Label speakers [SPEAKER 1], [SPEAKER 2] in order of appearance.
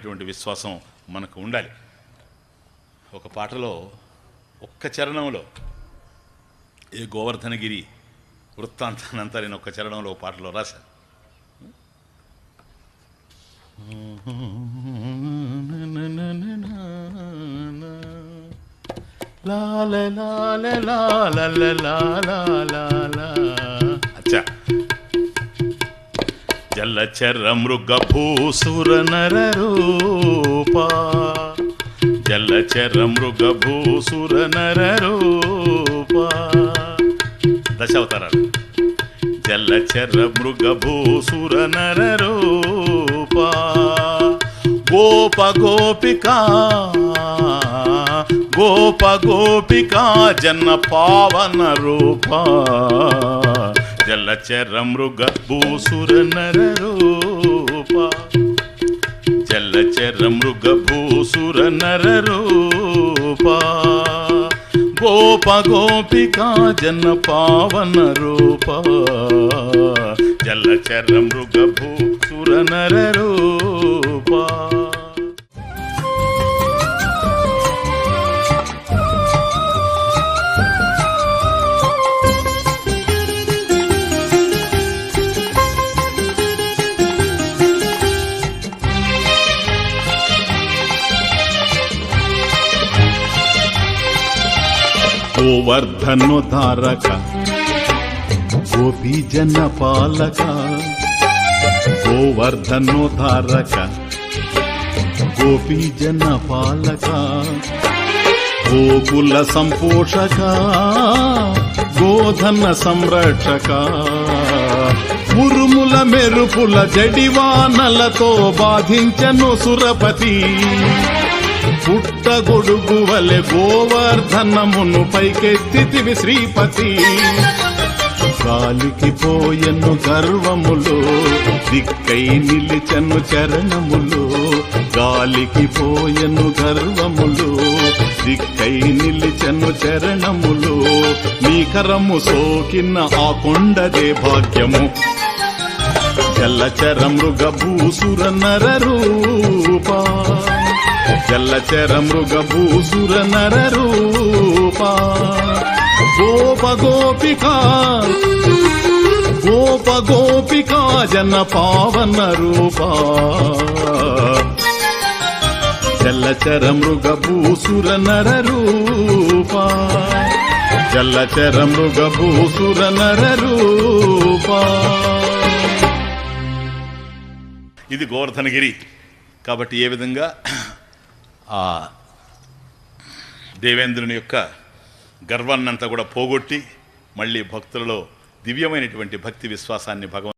[SPEAKER 1] అనేటువంటి విశ్వాసం మనకు ఉండాలి ఒక పాటలో ఒక్క చరణంలో ఏ గోవర్ధనగిరి వృత్తాంతానంతా నేను ఒక్క చరణంలో ఒక పాటలో రాశాను అచ్చా జలచర మృగ నర రూప. జలచర మృగ నర రూప. దశావతారాలు. జలచర మృగ నర రూప. గోప గోపికా గోప గోపికా జన పావన రూపా. జలచర మృగ భూసుర నరూప జలచర మృగ భూసుర నరూప గోప గోపికా జన పావన రూప. జలచర మృగ భూసుర నరూప గోవర్ధనోద్ధారక గోపీ జన పాలక గోవర్ధనోద్ధారక గోపీ జన పాలక గోకుల సంపోషక గోధన సంరక్షక ఉరుముల మెరుపుల జడివానలతో బాధించను సురపతి. పుట్టగొడుగు వలె గోవర్ధనమును పైకెత్తితివి శ్రీపతి. గాలికి పోయెను గర్వములు దిక్కై నిలిచెను చరణములు. గాలికి పోయను గర్వములు దిక్కై నిలిచెను చరణములు. నీకరము సోకిన ఆ కొండదే భాగ్యము. జలచర మృగ భూసుర చర రూపా మృగ భూసుర నర రూప. గోప గోపికా గోప గోపికా జన పావన రూపా. జలచర మృగ భూసుర నర రూపా. జలచర మృగ భూసుర నర రూపా. ఇది గోవర్ధనగిరి. కాబట్టి ఏ విధంగా ఆ దేవేంద్రుని యొక్క గర్వాన్నంతా కూడా పోగొట్టి మళ్ళీ భక్తులలో దివ్యమైనటువంటి భక్తి విశ్వాసాన్ని భగవంతు